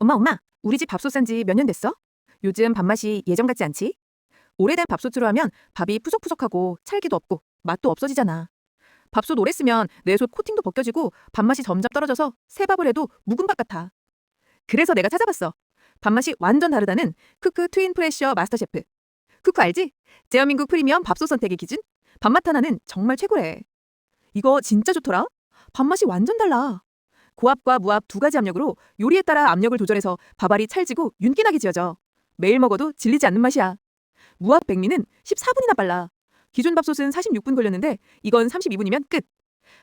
엄마, 엄마, 우리 집 밥솥 산 지 몇 년 됐어? 요즘 밥맛이 예전 같지 않지? 오래된 밥솥으로 하면 밥이 푸석푸석하고 찰기도 없고 맛도 없어지잖아. 밥솥 오래 쓰면 내솥 코팅도 벗겨지고 밥맛이 점점 떨어져서 새 밥을 해도 묵은 밥 같아. 그래서 내가 찾아봤어. 밥맛이 완전 다르다는 크크 트윈 프레셔 마스터 셰프. 크크 알지? 대한민국 프리미엄 밥솥 선택의 기준? 밥맛 하나는 정말 최고래. 이거 진짜 좋더라. 밥맛이 완전 달라. 고압과 무압 두 가지 압력으로 요리에 따라 압력을 조절해서 밥알이 찰지고 윤기나게 지어져. 매일 먹어도 질리지 않는 맛이야. 무압 백미는 14분이나 빨라. 기존 밥솥은 46분 걸렸는데 이건 32분이면 끝.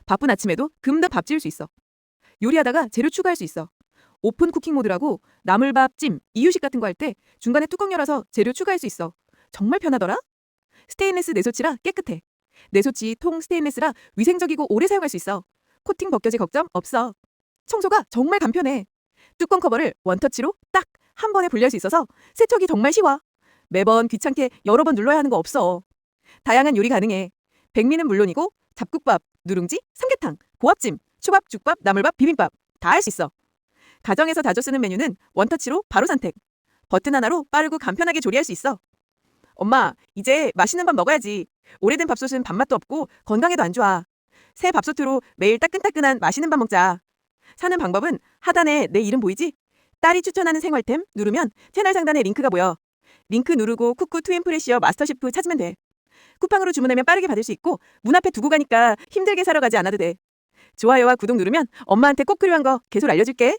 바쁜 아침에도 금방 밥 지을 수 있어. 요리하다가 재료 추가할 수 있어. 오픈 쿠킹 모드라고 나물밥, 찜, 이유식 같은 거 할 때 중간에 뚜껑 열어서 재료 추가할 수 있어. 정말 편하더라. 스테인레스 내소치라 깨끗해. 내소치 통 스테인레스라 위생적이고 오래 사용할 수 있어. 코팅 벗겨질 걱정 없어. 청소가 정말 간편해. 뚜껑 커버를 원터치로 딱 한 번에 분리할 수 있어서 세척이 정말 쉬워. 매번 귀찮게 여러 번 눌러야 하는 거 없어. 다양한 요리 가능해. 백미는 물론이고 잡국밥, 누룽지, 삼계탕, 고압찜, 초밥, 죽밥, 나물밥, 비빔밥 다 할 수 있어. 가정에서 자주 쓰는 메뉴는 원터치로 바로 선택. 버튼 하나로 빠르고 간편하게 조리할 수 있어. 엄마, 이제 맛있는 밥 먹어야지. 오래된 밥솥은 밥맛도 없고 건강에도 안 좋아. 새 밥솥으로 매일 따끈따끈한 맛있는 밥 먹자. 사는 방법은 하단에 내 이름 보이지? 딸이 추천하는 생활템 누르면 채널 상단에 링크가 보여. 링크 누르고 쿠쿠 투앤프레시어 마스터셰프 찾으면 돼. 쿠팡으로 주문하면 빠르게 받을 수 있고 문 앞에 두고 가니까 힘들게 사러 가지 않아도 돼. 좋아요와 구독 누르면 엄마한테 꼭 필요한 거 계속 알려줄게.